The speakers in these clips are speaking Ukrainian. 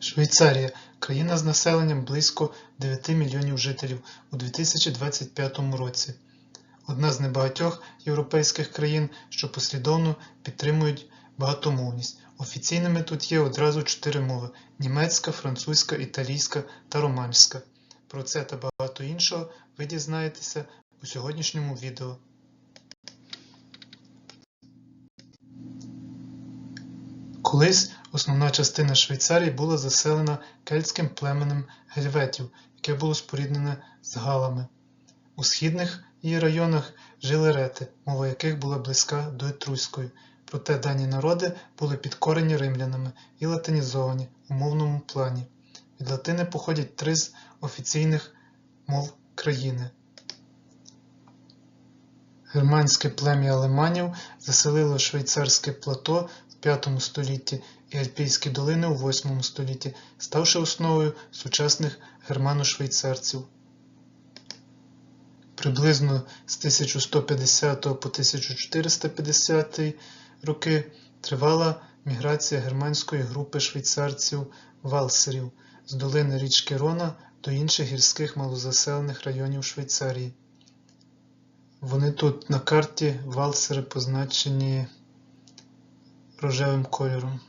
Швейцарія країна з населенням близько 9 мільйонів жителів у 2025 році. Одна з небагатьох європейських країн, що послідовно підтримують багатомовність. Офіційними тут є одразу чотири мови: німецька, французька, італійська та романська. Про це та багато іншого ви дізнаєтеся у сьогоднішньому відео. Колись основна частина Швейцарії була заселена кельтським племенем гельветів, яке було споріднене з галами. У східних її районах жили рети, мова яких була близька до етруської, проте дані народи були підкорені римлянами і латинізовані у мовному плані. Від латини походять три з офіційних мов країни. Германське плем'я алеманів заселило швейцарське плато V столітті і Альпійські долини у VIII столітті, ставши основою сучасних германо-швейцарців. Приблизно з 1150 по 1450 роки тривала міграція германської групи швейцарців-валсерів з долини річки Рона до інших гірських малозаселених районів Швейцарії. Вони тут на карті валсери позначені рожевим кольором.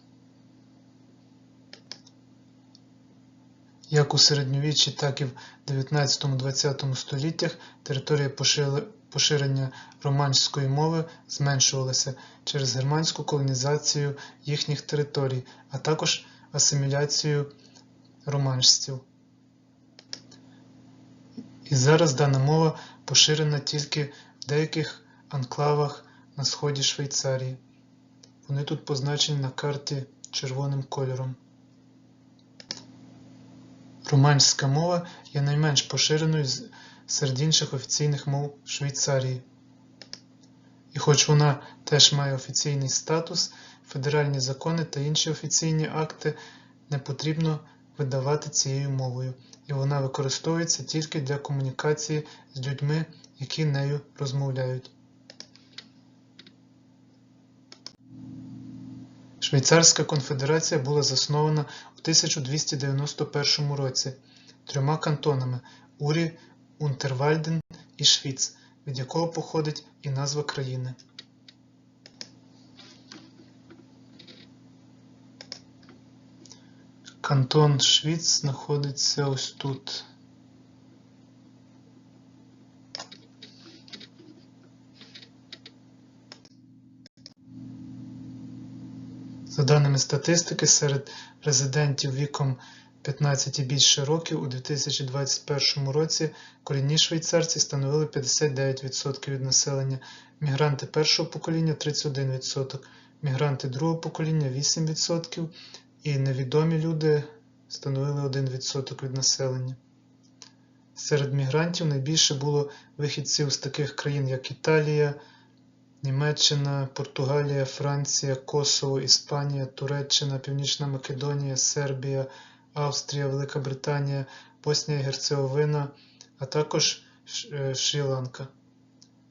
Як у середньовіччі, так і в 19-20 століттях територія поширення романської мови зменшувалася через германську колонізацію їхніх територій, а також асиміляцію романськців. І зараз дана мова поширена тільки в деяких анклавах на сході Швейцарії. Вони тут позначені на карті червоним кольором. Романська мова є найменш поширеною серед інших офіційних мов Швейцарії. І хоч вона теж має офіційний статус, федеральні закони та інші офіційні акти не потрібно видавати цією мовою, і вона використовується тільки для комунікації з людьми, які нею розмовляють. Швейцарська конфедерація була заснована у 1291 році трьома кантонами Урі, Унтервальден і Швіц, від якого походить і назва країни. Кантон Швіц знаходиться ось тут. Даними статистики, серед резидентів віком 15 і більше років у 2021 році корінні швейцарці становили 59% від населення, мігранти першого покоління 31%, мігранти другого покоління 8% і невідомі люди становили 1% від населення. Серед мігрантів найбільше було вихідців з таких країн, як Італія, Німеччина, Португалія, Франція, Косово, Іспанія, Туреччина, Північна Македонія, Сербія, Австрія, Велика Британія, Боснія і Герцеговина, а також е, Шрі-Ланка.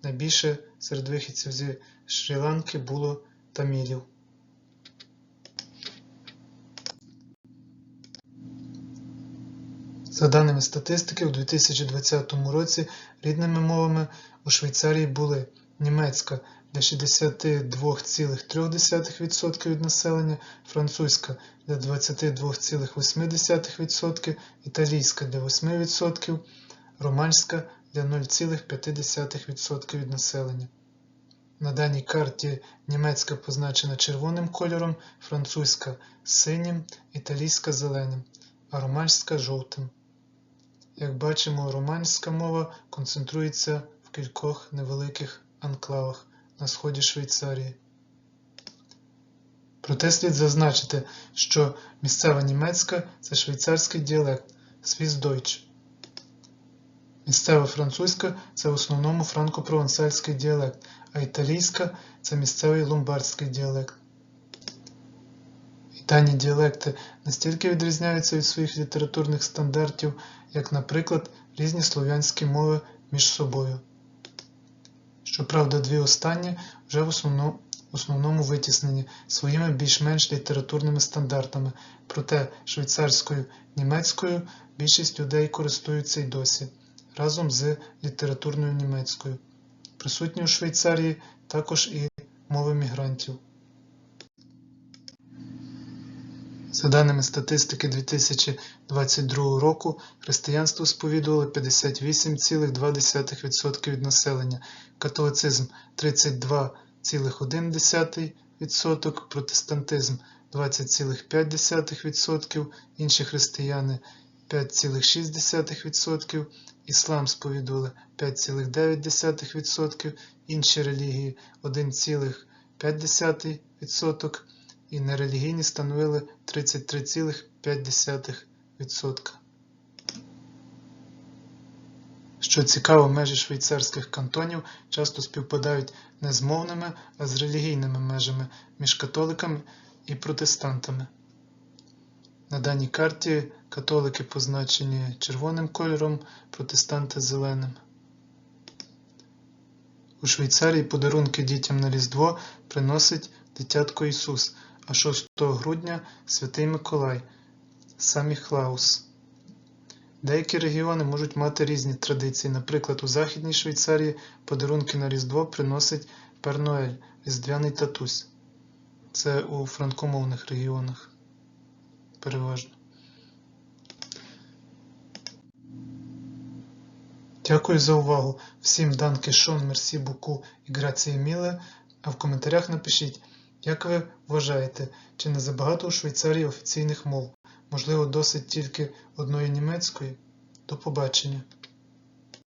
Найбільше серед вихідців зі Шрі-Ланки було тамілів. За даними статистики, у 2020 році рідними мовами у Швейцарії були німецька для 62,3% від населення, французька для 22,8%, італійська для 8%, романська для 0,5% від населення. На даній карті німецька позначена червоним кольором, французька синім, італійська зеленим, а романська жовтим. Як бачимо, романська мова концентрується в кількох невеликих анклавах на сході Швейцарії. Проте слід зазначити, що місцева німецька це швейцарський діалект Свіздойч. Місцева французька це в основному франко-провансальський діалект, а італійська це місцевий ломбардський діалект. І дані діалекти настільки відрізняються від своїх літературних стандартів, як, наприклад, різні слов'янські мови між собою. Щоправда, дві останні вже в основному основному витіснені своїми більш-менш літературними стандартами, проте швейцарською німецькою більшість людей користуються й досі, разом з літературною німецькою. Присутні у Швейцарії також і мови мігрантів. За даними статистики 2022 року, християнство сповідувало 58,2% від населення, католицизм 32,1%, протестантизм 20,5%, інші християни 5,6%, іслам сповідували 5,9%, інші релігії 1,5% і нерелігійні становили 33,5%. Що цікаво, межі швейцарських кантонів часто співпадають не з мовними, а з релігійними межами між католиками і протестантами. На даній карті католики позначені червоним кольором, протестанти зеленим. У Швейцарії подарунки дітям на Різдво приносить дитятко Ісус, а 6 грудня Святий Миколай, Саміхлаус. Деякі регіони можуть мати різні традиції. Наприклад, у Західній Швейцарії подарунки на Різдво приносить Перноель, Різдвяний татусь. Це у франкомовних регіонах. Переважно. Дякую за увагу. Всім данки шон, мерсі буку і грації міле. А в коментарях напишіть, як ви вважаєте, чи не забагато у Швейцарії офіційних мов? Можливо, досить тільки одної німецької? До побачення!